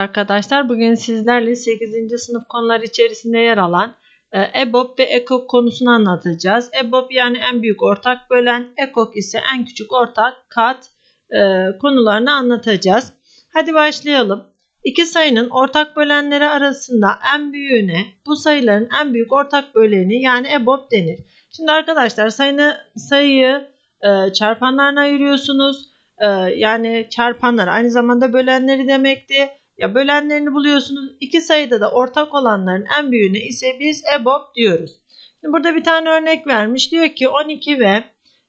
Arkadaşlar bugün sizlerle 8. sınıf konular içerisinde yer alan e, EBOB ve EKOK konusunu anlatacağız. EBOB yani en büyük ortak bölen, EKOK ise en küçük ortak kat e, konularını anlatacağız. Hadi başlayalım. İki sayının ortak bölenleri arasında en büyüğüne bu sayıların en büyük ortak böleni yani EBOB denir. Şimdi arkadaşlar sayını, sayıyı e, çarpanlarına ayırıyorsunuz. E, yani çarpanlar aynı zamanda bölenleri demekti. Ya bölenlerini buluyorsunuz. İki sayıda da ortak olanların en büyüğüne ise biz EBOB diyoruz. Şimdi burada bir tane örnek vermiş. Diyor ki 12 ve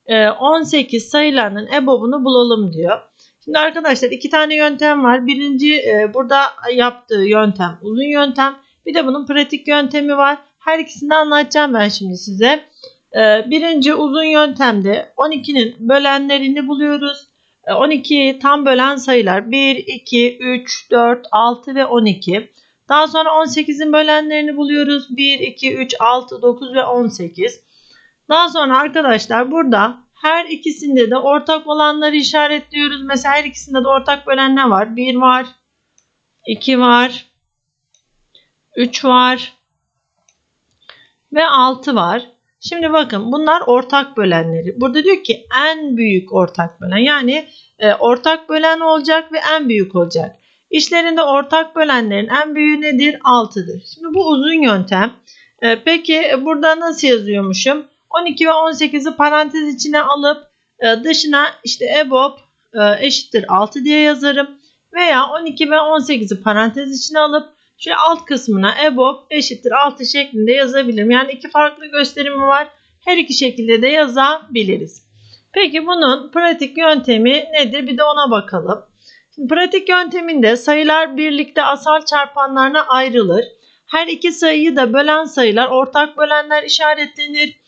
e, 18 sayılarının EBOB'unu bulalım diyor. Şimdi arkadaşlar iki tane yöntem var. Birinci e, burada yaptığı yöntem uzun yöntem. Bir de bunun pratik yöntemi var. Her ikisini anlatacağım ben şimdi size. E, birinci uzun yöntemde 12'nin bölenlerini buluyoruz. 12'yi tam bölen sayılar 1, 2, 3, 4, 6 ve 12. Daha sonra 18'in bölenlerini buluyoruz. 1, 2, 3, 6, 9 ve 18. Daha sonra arkadaşlar burada her ikisinde de ortak olanları işaretliyoruz. Mesela her ikisinde de ortak bölen ne var? 1 var, 2 var, 3 var ve 6 var. Şimdi bakın bunlar ortak bölenleri. Burada diyor ki en büyük ortak bölen. Yani e, ortak bölen olacak ve en büyük olacak. İşlerinde ortak bölenlerin en büyüğü nedir? 6'dır. Şimdi bu uzun yöntem. E, peki burada nasıl yazıyormuşum? 12 ve 18'i parantez içine alıp e, dışına işte EBOB e, eşittir 6 diye yazarım. Veya 12 ve 18'i parantez içine alıp şu alt kısmına EBOB eşittir 6 şeklinde yazabilirim. Yani iki farklı gösterimi var. Her iki şekilde de yazabiliriz. Peki bunun pratik yöntemi nedir? Bir de ona bakalım. Şimdi pratik yönteminde sayılar birlikte asal çarpanlarına ayrılır. Her iki sayıyı da bölen sayılar ortak bölenler işaretlenir.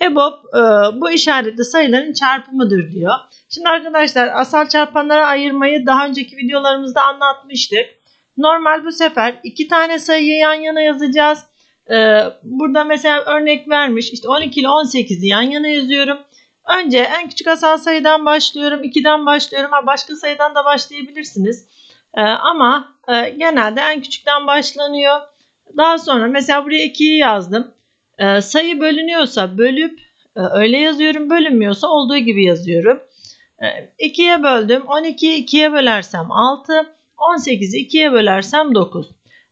EBOB e, bu işaretli sayıların çarpımıdır diyor. Şimdi arkadaşlar asal çarpanlara ayırmayı daha önceki videolarımızda anlatmıştık. Normal bu sefer iki tane sayıyı yan yana yazacağız. Ee, burada mesela örnek vermiş. İşte 12 ile 18'i yan yana yazıyorum. Önce en küçük asal sayıdan başlıyorum. 2'den başlıyorum. Ha, başka sayıdan da başlayabilirsiniz. Ee, ama e, genelde en küçükten başlanıyor. Daha sonra mesela buraya 2'yi yazdım. Ee, sayı bölünüyorsa bölüp e, öyle yazıyorum. Bölünmüyorsa olduğu gibi yazıyorum. Ee, 2'ye böldüm. 12'yi 2'ye bölersem 6. 18'i 2'ye bölersem 9.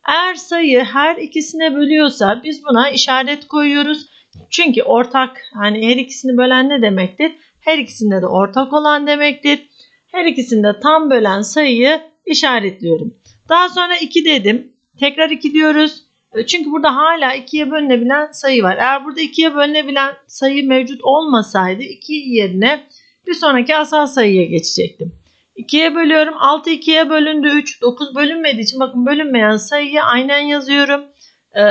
Eğer sayı her ikisine bölüyorsa biz buna işaret koyuyoruz. Çünkü ortak hani her ikisini bölen ne demektir? Her ikisinde de ortak olan demektir. Her ikisinde tam bölen sayıyı işaretliyorum. Daha sonra 2 dedim. Tekrar 2 diyoruz. Çünkü burada hala 2'ye bölünebilen sayı var. Eğer burada 2'ye bölünebilen sayı mevcut olmasaydı 2 yerine bir sonraki asal sayıya geçecektim. 2'ye bölüyorum. 6 2'ye bölündü 3. 9 bölünmediği için bakın bölünmeyen sayıyı aynen yazıyorum. Ee,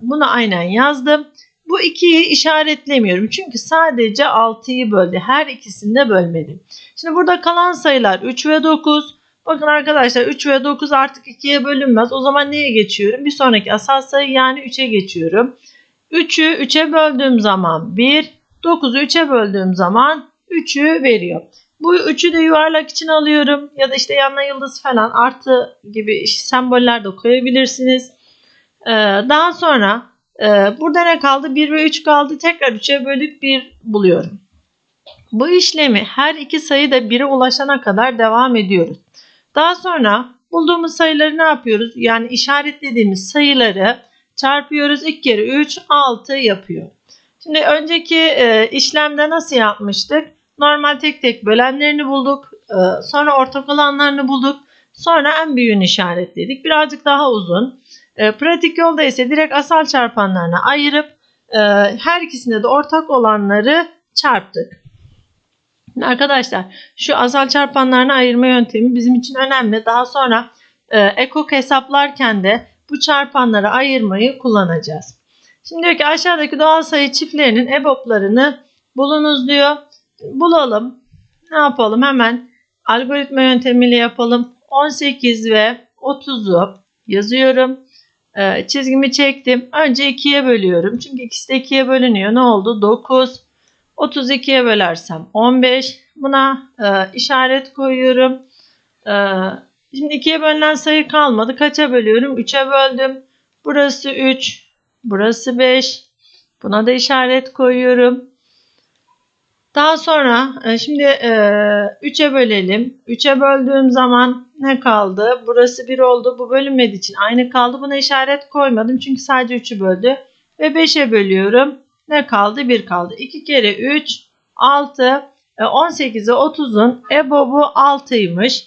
bunu aynen yazdım. Bu 2'yi işaretlemiyorum. Çünkü sadece 6'yı böldü. Her ikisini de bölmedim. Şimdi burada kalan sayılar 3 ve 9. Bakın arkadaşlar 3 ve 9 artık 2'ye bölünmez. O zaman neye geçiyorum? Bir sonraki asal sayı yani 3'e geçiyorum. 3'ü 3'e böldüğüm zaman 1, 9'u 3'e böldüğüm zaman 3'ü veriyor. Bu üçü de yuvarlak için alıyorum. Ya da işte yanına yıldız falan artı gibi semboller de koyabilirsiniz. Ee, daha sonra e, burada ne kaldı? 1 ve 3 kaldı. Tekrar 3'e bölüp 1 buluyorum. Bu işlemi her iki sayı da 1'e ulaşana kadar devam ediyoruz. Daha sonra bulduğumuz sayıları ne yapıyoruz? Yani işaretlediğimiz sayıları çarpıyoruz. 2 kere 3 6 yapıyor. Şimdi önceki e, işlemde nasıl yapmıştık? Normal tek tek bölenlerini bulduk. Ee, sonra ortak olanlarını bulduk. Sonra en büyüğünü işaretledik. Birazcık daha uzun. Ee, pratik yolda ise direkt asal çarpanlarına ayırıp e, her ikisinde de ortak olanları çarptık. Arkadaşlar şu asal çarpanlarına ayırma yöntemi bizim için önemli. Daha sonra e, ekok hesaplarken de bu çarpanları ayırmayı kullanacağız. Şimdi diyor ki aşağıdaki doğal sayı çiftlerinin EBOB'larını bulunuz diyor bulalım. Ne yapalım? Hemen algoritma yöntemiyle yapalım. 18 ve 30'u yazıyorum. Ee, çizgimi çektim. Önce 2'ye bölüyorum. Çünkü ikisi de 2'ye bölünüyor. Ne oldu? 9. 32'ye bölersem 15. Buna e, işaret koyuyorum. E, Şimdi 2'ye bölünen sayı kalmadı. Kaça bölüyorum? 3'e böldüm. Burası 3. Burası 5. Buna da işaret koyuyorum. Daha sonra e, şimdi 3'e bölelim. 3'e böldüğüm zaman ne kaldı? Burası 1 oldu. Bu bölünmediği için aynı kaldı. Buna işaret koymadım. Çünkü sadece 3'ü böldü. Ve 5'e bölüyorum. Ne kaldı? 1 kaldı. 2 kere 3 6 18'e 30'un EBOB'u 6'ymış.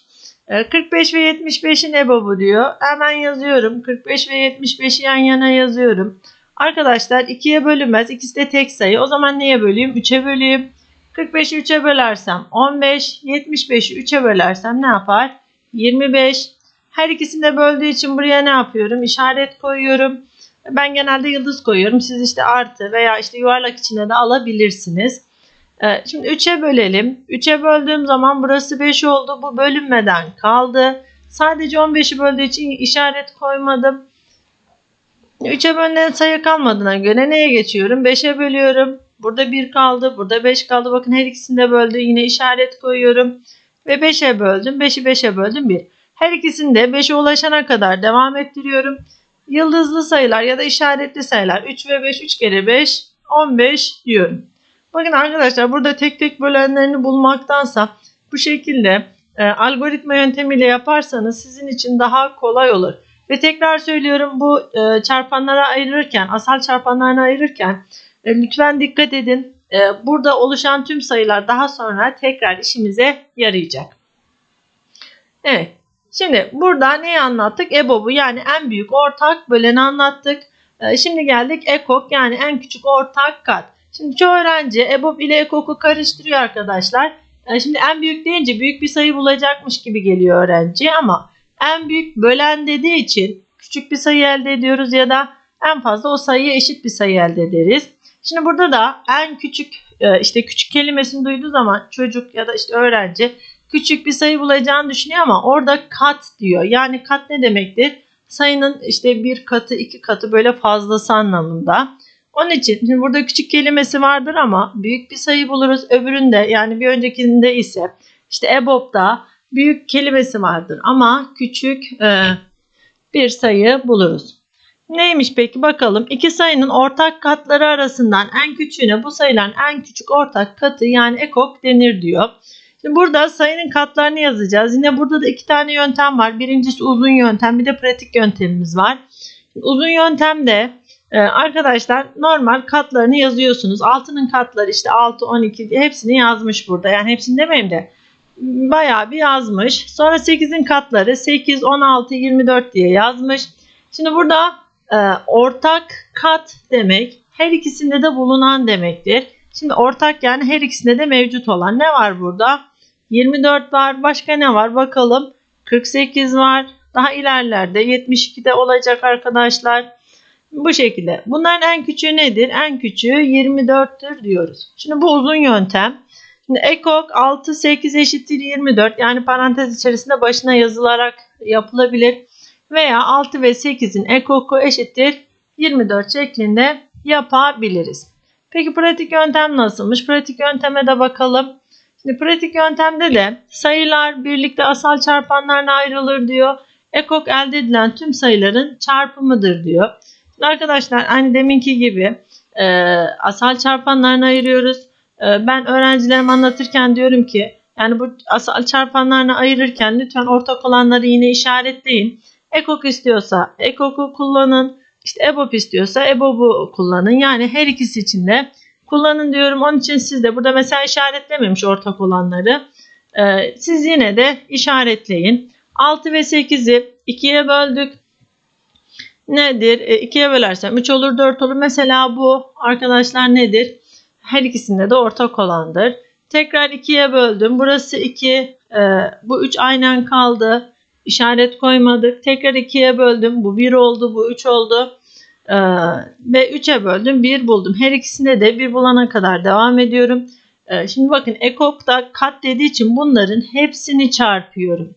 45 ve 75'in EBOB'u diyor. Hemen yazıyorum. 45 ve 75'i yan yana yazıyorum. Arkadaşlar 2'ye bölünmez. İkisi de tek sayı. O zaman neye böleyim? 3'e böleyim. 45'i 3'e bölersem 15. 75'i 3'e bölersem ne yapar? 25. Her ikisini de böldüğü için buraya ne yapıyorum? İşaret koyuyorum. Ben genelde yıldız koyuyorum. Siz işte artı veya işte yuvarlak içine de alabilirsiniz. Ee, şimdi 3'e bölelim. 3'e böldüğüm zaman burası 5 oldu. Bu bölünmeden kaldı. Sadece 15'i böldüğü için işaret koymadım. 3'e bölünen sayı kalmadığına göre neye geçiyorum? 5'e bölüyorum. Burada 1 kaldı. Burada 5 kaldı. Bakın her ikisini de böldü. Yine işaret koyuyorum. Ve 5'e böldüm. 5'i 5'e böldüm 1. Her ikisini de 5'e ulaşana kadar devam ettiriyorum. Yıldızlı sayılar ya da işaretli sayılar 3 ve 5 3 kere 5 15 diyorum. Bakın arkadaşlar burada tek tek bölenlerini bulmaktansa bu şekilde e, algoritma yöntemiyle yaparsanız sizin için daha kolay olur. Ve tekrar söylüyorum bu e, çarpanlara ayırırken, asal çarpanlarına ayırırken e, lütfen dikkat edin. E, burada oluşan tüm sayılar daha sonra tekrar işimize yarayacak. Evet. Şimdi burada neyi anlattık? EBOB'u yani en büyük ortak böleni anlattık. E, şimdi geldik EKOK yani en küçük ortak kat. Şimdi çoğu öğrenci EBOB ile EKOK'u karıştırıyor arkadaşlar. Şimdi en büyük deyince büyük bir sayı bulacakmış gibi geliyor öğrenci ama en büyük bölen dediği için küçük bir sayı elde ediyoruz ya da en fazla o sayıya eşit bir sayı elde ederiz. Şimdi burada da en küçük e, işte küçük kelimesini duyduğu zaman çocuk ya da işte öğrenci küçük bir sayı bulacağını düşünüyor ama orada kat diyor. Yani kat ne demektir? Sayının işte bir katı iki katı böyle fazlası anlamında. Onun için şimdi burada küçük kelimesi vardır ama büyük bir sayı buluruz. Öbüründe yani bir öncekinde ise işte EBOB'da büyük kelimesi vardır ama küçük e, bir sayı buluruz. Neymiş peki bakalım. İki sayının ortak katları arasından en küçüğüne bu sayıların en küçük ortak katı yani ekok denir diyor. Şimdi burada sayının katlarını yazacağız. Yine burada da iki tane yöntem var. Birincisi uzun yöntem bir de pratik yöntemimiz var. Uzun yöntemde ee, arkadaşlar normal katlarını yazıyorsunuz. Altının katları işte 6, 12 hepsini yazmış burada. Yani hepsini demeyeyim de bayağı bir yazmış. Sonra 8'in katları 8, 16, 24 diye yazmış. Şimdi burada e, ortak kat demek her ikisinde de bulunan demektir. Şimdi ortak yani her ikisinde de mevcut olan ne var burada? 24 var. Başka ne var? Bakalım. 48 var. Daha ilerlerde 72 de olacak arkadaşlar. Bu şekilde. Bunların en küçüğü nedir? En küçüğü 24'tür diyoruz. Şimdi bu uzun yöntem. Şimdi ekok 6, 8 eşittir 24. Yani parantez içerisinde başına yazılarak yapılabilir. Veya 6 ve 8'in ekoku eşittir 24 şeklinde yapabiliriz. Peki pratik yöntem nasılmış? Pratik yönteme de bakalım. Şimdi pratik yöntemde de sayılar birlikte asal çarpanlarına ayrılır diyor. Ekok elde edilen tüm sayıların çarpımıdır diyor. Arkadaşlar aynı deminki gibi e, asal çarpanlarını ayırıyoruz. E, ben öğrencilerime anlatırken diyorum ki yani bu asal çarpanlarını ayırırken lütfen ortak olanları yine işaretleyin. Ekok istiyorsa ekoku kullanın. İşte EBOB istiyorsa EBOB'u kullanın. Yani her ikisi için de kullanın diyorum. Onun için siz de burada mesela işaretlememiş ortak olanları. Ee, siz yine de işaretleyin. 6 ve 8'i 2'ye böldük nedir? E, ikiye bölersem 3 olur 4 olur. Mesela bu arkadaşlar nedir? Her ikisinde de ortak olandır. Tekrar 2'ye böldüm. Burası 2. E, bu 3 aynen kaldı. İşaret koymadık. Tekrar 2'ye böldüm. Bu 1 oldu. Bu 3 oldu. E, ve 3'e böldüm. 1 buldum. Her ikisinde de 1 bulana kadar devam ediyorum. E, şimdi bakın ekokta kat dediği için bunların hepsini çarpıyorum.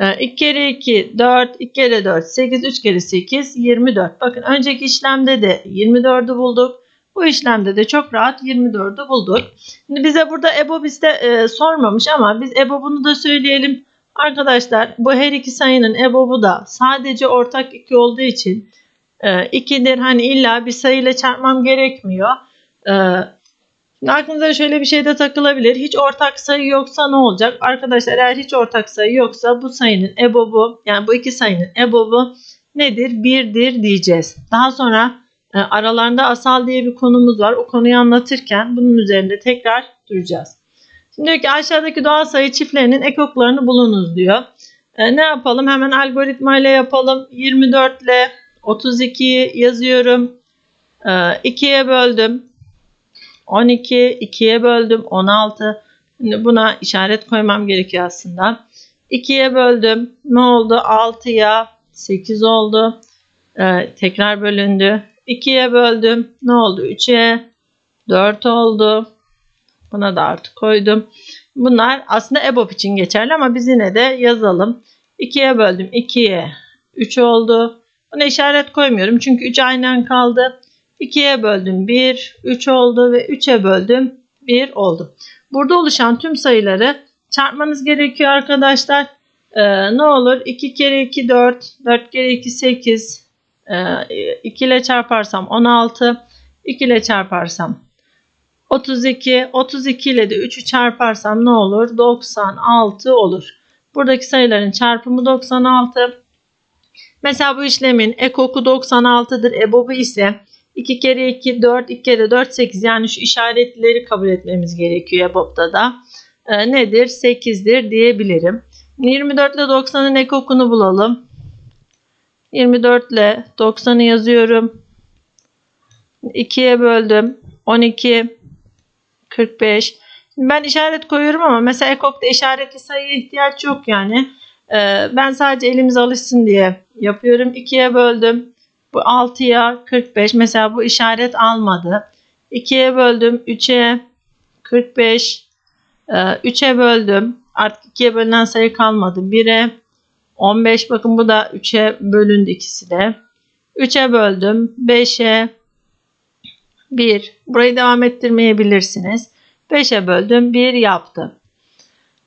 2 ee, kere 2 4, 2 kere 4 8, 3 kere 8 24. Bakın önceki işlemde de 24'ü bulduk. Bu işlemde de çok rahat 24'ü bulduk. Şimdi bize burada EBOB iste, e, sormamış ama biz EBOB'unu da söyleyelim. Arkadaşlar bu her iki sayının EBOB'u da sadece ortak 2 olduğu için 2'dir. Hani illa bir sayıyla çarpmam gerekmiyor. E, Şimdi aklınıza şöyle bir şey de takılabilir. Hiç ortak sayı yoksa ne olacak? Arkadaşlar eğer hiç ortak sayı yoksa bu sayının EBOB'u yani bu iki sayının EBOB'u nedir? Birdir diyeceğiz. Daha sonra e, aralarında asal diye bir konumuz var. O konuyu anlatırken bunun üzerinde tekrar duracağız. Şimdi diyor ki aşağıdaki doğal sayı çiftlerinin ekoklarını bulunuz diyor. E, ne yapalım? Hemen algoritma ile yapalım. 24 ile 32'yi yazıyorum. E, 2'ye böldüm. 12 2'ye böldüm 16. Şimdi buna işaret koymam gerekiyor aslında. 2'ye böldüm. Ne oldu? 6'ya 8 oldu. Ee, tekrar bölündü. 2'ye böldüm. Ne oldu? 3'e 4 oldu. Buna da artı koydum. Bunlar aslında EBOB için geçerli ama biz yine de yazalım. 2'ye böldüm. 2'ye 3 oldu. Buna işaret koymuyorum çünkü 3 aynen kaldı. 2'ye böldüm 1, 3 oldu ve 3'e böldüm 1 oldu. Burada oluşan tüm sayıları çarpmanız gerekiyor arkadaşlar. Ee, ne olur? 2 kere 2 4, 4 kere 2 8, ee, 2 ile çarparsam 16, 2 ile çarparsam 32, 32 ile de 3'ü çarparsam ne olur? 96 olur. Buradaki sayıların çarpımı 96. Mesela bu işlemin ekoku 96'dır. EBOB'u ise 2 kere 2 4, 2 kere 4 8 yani şu işaretleri kabul etmemiz gerekiyor EBOB'da da. E, nedir? 8'dir diyebilirim. 24 ile 90'ın ekokunu bulalım. 24 ile 90'ı yazıyorum. 2'ye böldüm. 12 45 ben işaret koyuyorum ama mesela ekokta işaretli sayıya ihtiyaç yok yani. Ee, ben sadece elimiz alışsın diye yapıyorum. 2'ye böldüm. Bu 6'ya 45. Mesela bu işaret almadı. 2'ye böldüm. 3'e 45. 3'e böldüm. Artık 2'ye bölünen sayı kalmadı. 1'e 15. Bakın bu da 3'e bölündü ikisi de. 3'e böldüm. 5'e 1. Burayı devam ettirmeyebilirsiniz. 5'e böldüm. 1 yaptı.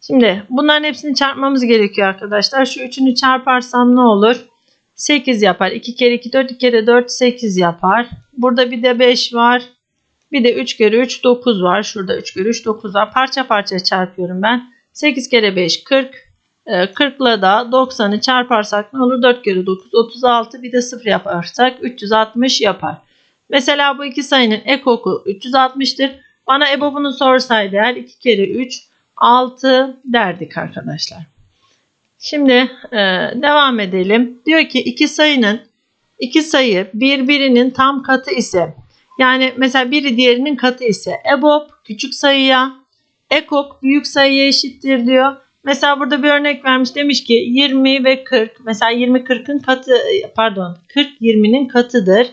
Şimdi bunların hepsini çarpmamız gerekiyor arkadaşlar. Şu üçünü çarparsam ne olur? 8 yapar. 2 kere 2 4, 2 kere 4 8 yapar. Burada bir de 5 var. Bir de 3 kere 3 9 var. Şurada 3 kere 3 9 var. Parça parça çarpıyorum ben. 8 kere 5 40. 40 ile da 90'ı çarparsak ne olur? 4 kere 9 36 bir de 0 yaparsak 360 yapar. Mesela bu iki sayının ekoku 360'tır. Bana EBOB'unu sorsaydı eğer 2 kere 3 6 derdik arkadaşlar. Şimdi e, devam edelim. Diyor ki iki sayının iki sayı birbirinin tam katı ise yani mesela biri diğerinin katı ise EBOB küçük sayıya EKOK büyük sayıya eşittir diyor. Mesela burada bir örnek vermiş demiş ki 20 ve 40 mesela 20 40'ın katı pardon 40 20'nin katıdır.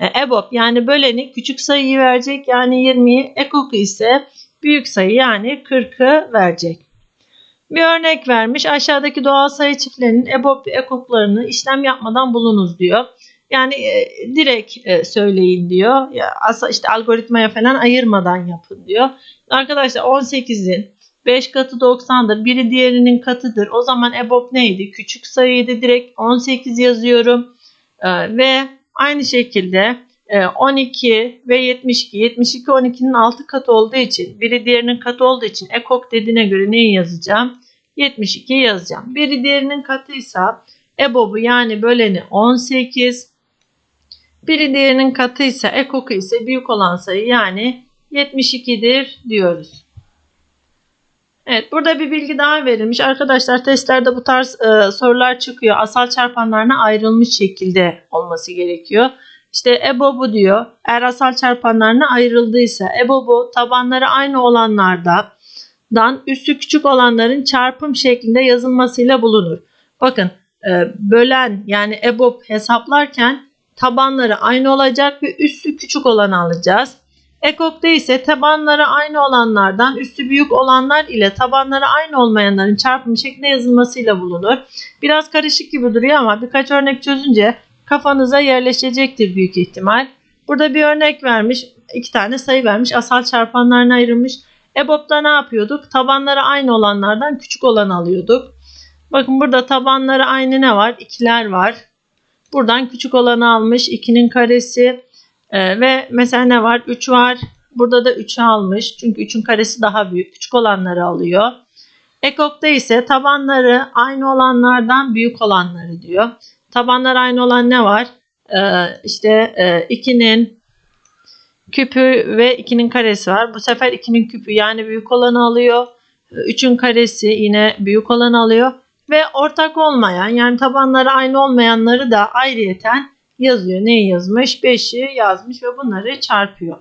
E, EBOB yani böleni küçük sayıyı verecek yani 20'yi EKOK ise büyük sayı yani 40'ı verecek. Bir örnek vermiş. Aşağıdaki doğal sayı çiftlerinin EBOB ve EKOK'larını işlem yapmadan bulunuz diyor. Yani e, direkt e, söyleyin diyor. Ya, asa işte algoritmaya falan ayırmadan yapın diyor. Arkadaşlar 18'in 5 katı 90'dır. Biri diğerinin katıdır. O zaman EBOB neydi? Küçük sayıydı. Direkt 18 yazıyorum. E, ve aynı şekilde 12 e, ve 72. 72 12'nin 6 katı olduğu için biri diğerinin katı olduğu için ekok dediğine göre neyi yazacağım? 72 yazacağım. Biri diğerinin katıysa EBOB'u yani böleni 18. Biri diğerinin katıysa ekoku ise büyük olan sayı yani 72'dir diyoruz. Evet burada bir bilgi daha verilmiş. Arkadaşlar testlerde bu tarz e, sorular çıkıyor. Asal çarpanlarına ayrılmış şekilde olması gerekiyor. İşte EBOB'u diyor. Eğer asal çarpanlarına ayrıldıysa EBOB'u tabanları aynı olanlardan üstü küçük olanların çarpım şeklinde yazılmasıyla bulunur. Bakın e, bölen yani EBOB hesaplarken tabanları aynı olacak ve üstü küçük olanı alacağız. EKOK'ta ise tabanları aynı olanlardan üstü büyük olanlar ile tabanları aynı olmayanların çarpımı şeklinde yazılmasıyla bulunur. Biraz karışık gibi duruyor ama birkaç örnek çözünce kafanıza yerleşecektir büyük ihtimal. Burada bir örnek vermiş. iki tane sayı vermiş. Asal çarpanlarına ayrılmış. EBOB'da ne yapıyorduk? Tabanları aynı olanlardan küçük olan alıyorduk. Bakın burada tabanları aynı ne var? İkiler var. Buradan küçük olanı almış. 2'nin karesi. Ee, ve mesela ne var? 3 var. Burada da 3'ü almış. Çünkü 3'ün karesi daha büyük. Küçük olanları alıyor. Ekok'ta ise tabanları aynı olanlardan büyük olanları diyor. Tabanlar aynı olan ne var? Ee, işte 2'nin küpü ve 2'nin karesi var. Bu sefer 2'nin küpü yani büyük olanı alıyor. 3'ün karesi yine büyük olanı alıyor. Ve ortak olmayan yani tabanları aynı olmayanları da ayrıyeten yazıyor. Neyi yazmış? 5'i yazmış ve bunları çarpıyor.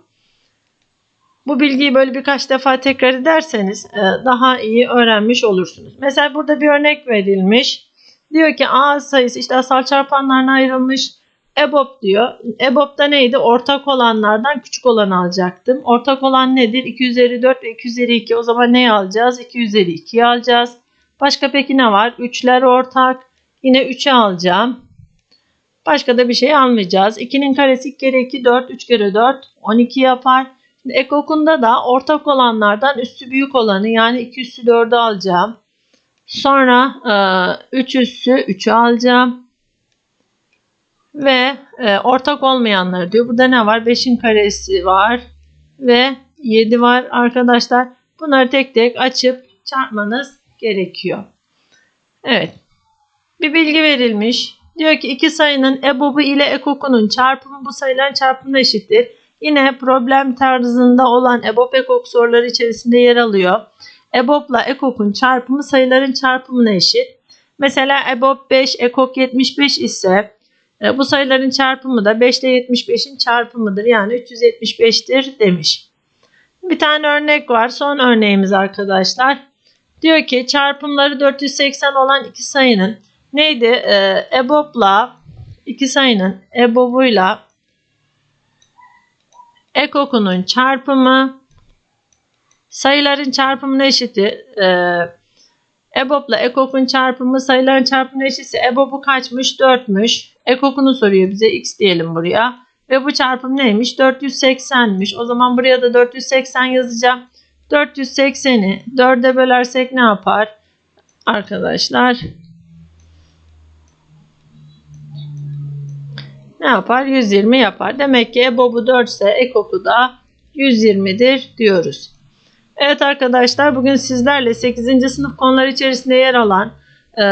Bu bilgiyi böyle birkaç defa tekrar ederseniz e, daha iyi öğrenmiş olursunuz. Mesela burada bir örnek verilmiş. Diyor ki A sayısı işte asal çarpanlarına ayrılmış. EBOB diyor. EBOB'da neydi? Ortak olanlardan küçük olanı alacaktım. Ortak olan nedir? 2 üzeri 4 ve 2 üzeri 2. O zaman neyi alacağız? 2 üzeri 2'yi alacağız. Başka peki ne var? 3'ler ortak. Yine 3'ü alacağım. Başka da bir şey almayacağız. 2'nin karesi 2 kere 2 4. 3 kere 4 12 yapar. Şimdi ekokunda da ortak olanlardan üstü büyük olanı yani 2 üssü 4'ü alacağım. Sonra e, 3 üssü 3'ü alacağım. Ve e, ortak olmayanları diyor. Burada ne var? 5'in karesi var. Ve 7 var arkadaşlar. Bunları tek tek açıp çarpmanız gerekiyor. Evet. Bir bilgi verilmiş. Diyor ki iki sayının ebobu ile ekokunun çarpımı bu sayıların çarpımına eşittir. Yine problem tarzında olan EBOB ekok soruları içerisinde yer alıyor. EBOB'la ekokun çarpımı sayıların çarpımına eşit. Mesela EBOB 5, ekok 75 ise e, bu sayıların çarpımı da 5 ile 75'in çarpımıdır. Yani 375'tir demiş. Bir tane örnek var. Son örneğimiz arkadaşlar. Diyor ki çarpımları 480 olan iki sayının neydi? Ee, EBOB'la iki sayının EBOB'uyla ekokunun çarpımı sayıların çarpımına eşittir. Ee, EBOB'la ekokun çarpımı sayıların çarpımına eşitse EBOB'u kaçmış? 4'müş. Ekokunu soruyor bize. X diyelim buraya. Ve bu çarpım neymiş? 480'miş. O zaman buraya da 480 yazacağım. 480'i 4'e bölersek ne yapar? Arkadaşlar ne yapar? 120 yapar. Demek ki EBOB'u 4 ise EKOK'u da 120'dir diyoruz. Evet arkadaşlar bugün sizlerle 8. sınıf konular içerisinde yer alan e,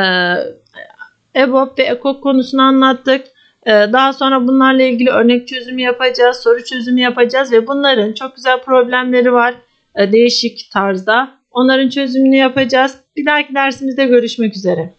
EBOB ve EKOK konusunu anlattık. E, daha sonra bunlarla ilgili örnek çözümü yapacağız, soru çözümü yapacağız ve bunların çok güzel problemleri var e, değişik tarzda. Onların çözümünü yapacağız. Bir dahaki dersimizde görüşmek üzere.